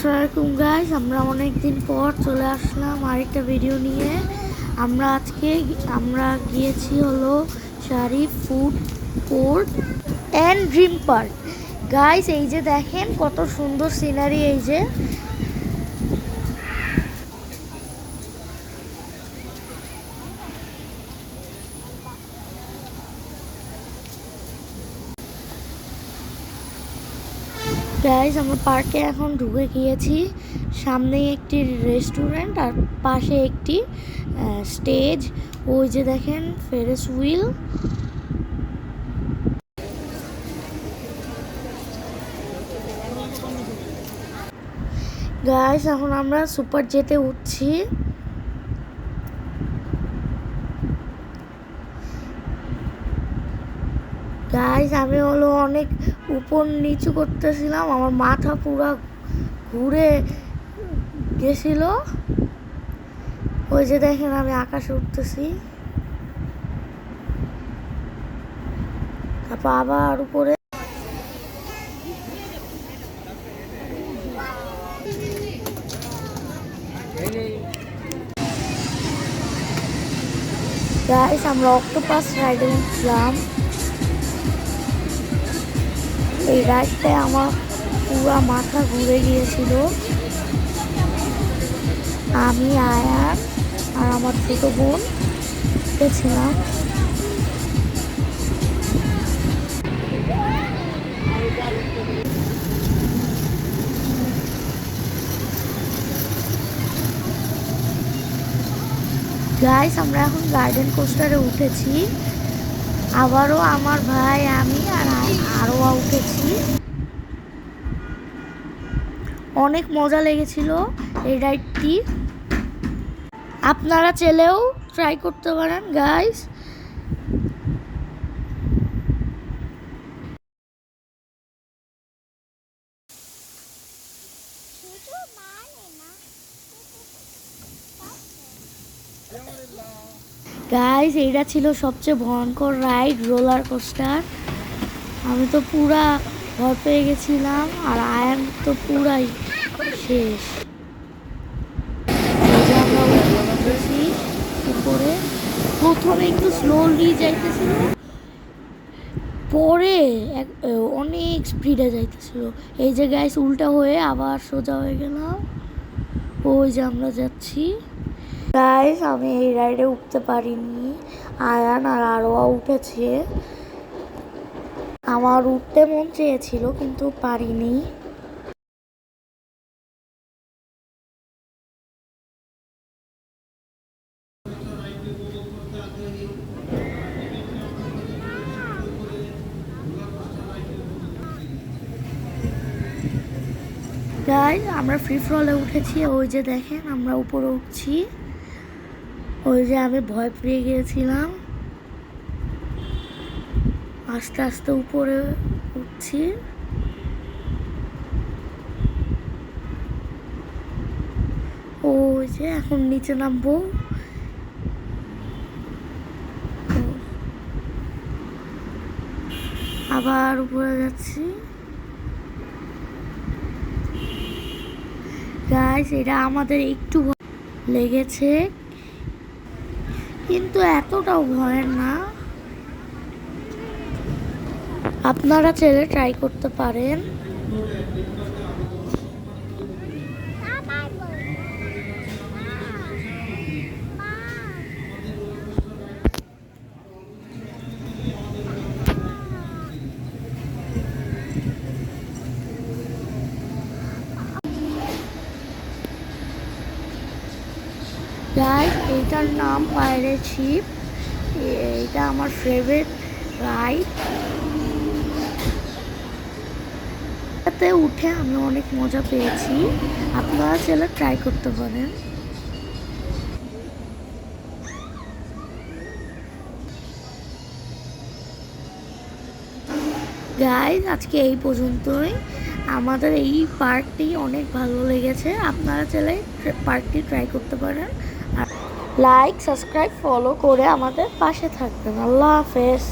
আসসালামাইকুম গাইস আমরা অনেক দিন পর চলে আসলাম আরেকটা ভিডিও নিয়ে। আমরা আজকে আমরা গিয়েছি হলো sari food court and Dream Park guys এই যে দেখেন কত সুন্দর সিনারি এই যে। গাইজ আমরা পার্কে এখন ঢুকে গিয়েছি। সামনেই একটি রেস্টুরেন্ট আর পাশে একটি স্টেজ। ওই যে দেখেন ফেরেস হুইল গাইজ এখন আমরা সুপার জেটে উঠছি। গাইজ আমি হলো অনেক উপর নিচু করতেছিলাম, আমার মাথা পুরো ঘুরে গেছিল। ওই যে দেখেন, আমি আকাশে উঠতেছি। তারপর আবার উপরে। গাইস আমরা অক্টোপাস রাইডে উঠলাম এই রাইডটায় আমার পুরো মাথা ঘুরে গিয়েছিল। আমি আয়ান আর আমার ছোটো বোন গেছিলাম। গাইস আমরা এখন গার্ডেন কোস্টারে উঠেছি। আবারও আমার ভাই আমি আর আরও উঠেছি। অনেক মজা লেগেছিল এই রাইডটি আপনারা চেলেও ট্রাই করতে পারেন গাইস গাইস এইটা ছিল সবচেয়ে ভয়ঙ্কর রাইড রোলার কোস্টার আমি তো পুরা ভয় পেয়ে গেছিলাম আর আয়ান তো পুরাই শেষ। উপরে। প্রথমে একটু স্লোলি যাইতেছিল। পরে অনেক স্পিডে যাইতেছিল। এই যে গাইস উল্টা হয়ে আবার সোজা হয়ে গেলাম। ওই যে আমরা যাচ্ছি। গাইস আমি এই রাইডে উঠতে পারিনি। আয়ান আর আরোয়া উঠেছে। আমার উঠতে মন চেয়েছিল, কিন্তু পারিনি। আমরা ফ্রি ফলে উঠেছি। ওই যে দেখেন, আমরা উপরে উঠছি। ওই যে আমি ভয় পেয়ে গিয়েছিলাম। আস্তে আস্তে উপরে উঠছি। ওই যে এখন নিচে নামবো। আবার উপরে যাচ্ছি। গাইস এটা আমাদের একটু লেগেছে। কিন্তু এতটাও ভয়ের না। আপনারা ছেলে ট্রাই করতে পারেন। গাইস এইটার নাম পায়রেট শিপ এটা আমার ফেভারিট রাইড এতে উঠে আমি অনেক মজা পেয়েছি। আপনারা চাইলে ট্রাই করতে পারেন। গাইজ, আজকে এই পর্যন্তই। আমাদের এই পার্কটি অনেক ভালো লেগেছে। আপনারা চাইলে পার্কটি ট্রাই করতে পারেন। আর লাইক সাবস্ক্রাইব ফলো করে আমাদের পাশে থাকবেন। আল্লাহ হাফেজ।